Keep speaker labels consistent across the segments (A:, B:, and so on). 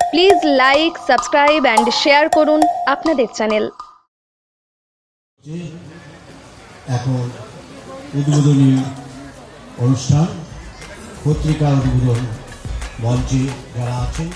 A: Please like subscribe and share করুন আপনাদের channel
B: এখন উদ্বোধনী অনুষ্ঠান পত্রিকা উদ্বোধন মঞ্চে যারা আছেন।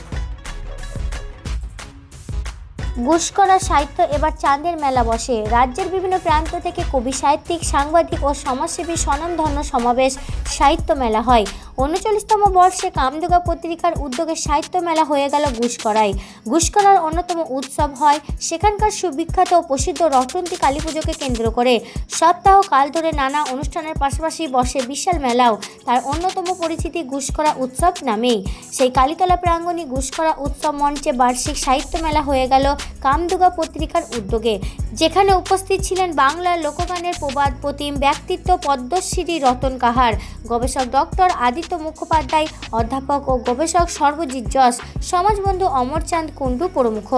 C: গুসকরা সাহিত্য এবার চাঁদের মেলা বসে। রাজ্যের বিভিন্ন প্রান্ত থেকে কবি সাহিত্যিক সাংবাদিক ও সমাজসেবী স্বনামধন্য সমাবেশ সাহিত্য মেলা হয়। উনচল্লিশতম বর্ষে কামদুগা পত্রিকার উদ্যোগে সাহিত্য মেলা হয়ে গেল গুসকরায় গুসকরার অন্যতম উৎসব হয় সেখানকার সুবিখ্যাত ও প্রসিদ্ধ রটন্তী কালী পুজোকে কেন্দ্র করে। সপ্তাহ কাল ধরে নানা অনুষ্ঠানের পাশাপাশি বসে বিশাল মেলাও, তার অন্যতম পরিচিতি গুসকরা উৎসব নামেই। সেই কালীতলা প্রাঙ্গণী গুসকরা উৎসব মঞ্চে বার্ষিক সাহিত্য মেলা হয়ে গেল কামদুগা পত্রিকার উদ্যোগে। যেখানে উপস্থিত ছিলেন বাংলার লোকগানের প্রবাদ প্রতিম ব্যক্তিত্ব পদ্মশ্রী রতন কাহার, গবেষক ডক্টর আদিত্য মুখোপাধ্যায়, অধ্যাপক ও গবেষক সর্বজিৎ যশ, সমাজবন্ধু অমরচাঁদ কুণ্ডু প্রমুখ।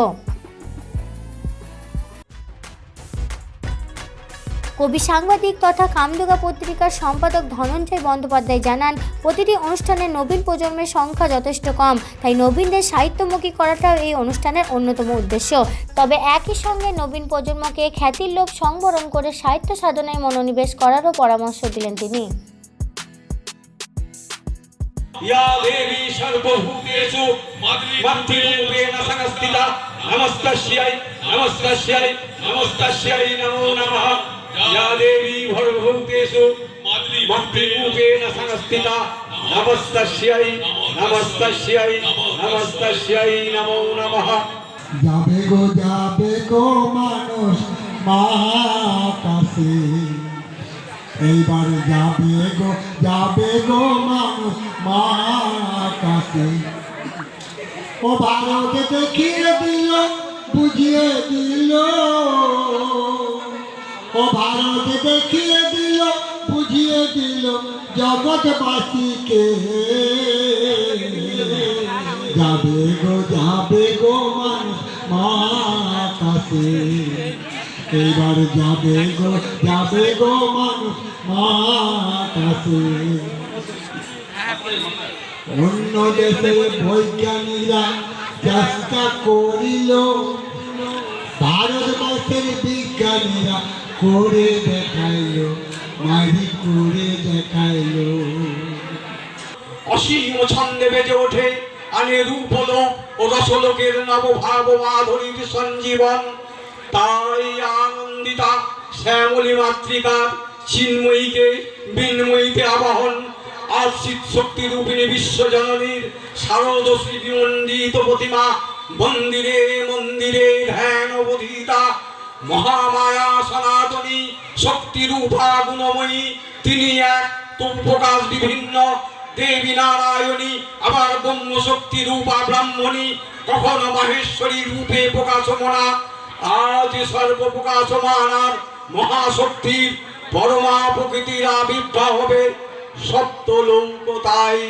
C: কবি সাংবাদিক তথা কামদুগা পত্রিকার সম্পাদক ধনঞ্জয় বন্দ্যোপাধ্যায় জানান, প্রতিটি অনুষ্ঠানে নবীন প্রজন্মের সংখ্যা যথেষ্ট কম, তাই নবীনদের সাহিত্যমুখী করাটাও এই অনুষ্ঠানের অন্যতম উদ্দেশ্য। তবে একই সঙ্গে নবীন প্রজন্মকে খ্যাতির লোভ সংবরণ করে সাহিত্য সাধনায় মনোনিবেশ করারও পরামর্শ দিলেন তিনি।
D: या देवी सर्वभूतेषु मातृरूपेण संस्थिता नमस्तस्यै नमस्तस्यै नमस्तस्यै नमो नमः या देवी सर्वभूतेषु मातृरूपेण संस्थिता नमस्तस्यै नमस्तस्यै नमस्तस्यै नमो नमः
E: যাবে গো যাবে গো মানুষ মহাকাশে এইবার যাবে গো যাবে গো মানুষ মহাকাশে ও ভারত দেখিয়ে দিল, বুঝিয়ে দিল। ও ভারত দেখিয়ে দিল, বুঝিয়ে দিল, জগৎবাসীকে। যাবে গো যাবে গো মানুষ মহাকাশে এইবার যাবে গো যাবে গো মানুষ মহাকাশে অন্য দেশের বৈজ্ঞানিকরা চেষ্টা করিল, ভারতবর্ষের বিজ্ঞানীরা করে দেখাইল মারি করে দেখাইল।
D: অসীম ছন্দে বেজে ওঠে আনে রূপ ও রসলোকের নবভাব মাধুরীর সঞ্জীবন। তাই আনন্দিতা শ্যামলী মাতৃকার চিন্ময়ীকে বিন্ময়ীতে আবাহন। আর শীত শক্তি রূপিণী বিশ্বজননীর শারদ স্মৃতি মন্ডিত প্রতিমা, মন্দিরে মন্দিরে ধ্যান অবধিতা। মহামায়া সনাতনী শক্তি রূপা গুণময়ী, তিনি এক প্রকাশ বিভিন্ন। দেবী নারায়ণী, আবার ব্রহ্ম শক্তি রূপা ব্রাহ্মণী, কখনো মাহেশ্বরী রূপে প্রকাশমনা। আজ সর্বপ্রকাশমান আর মহাশক্তির পরমা প্রকৃতির আবির্ভাব হবে সত্য তাই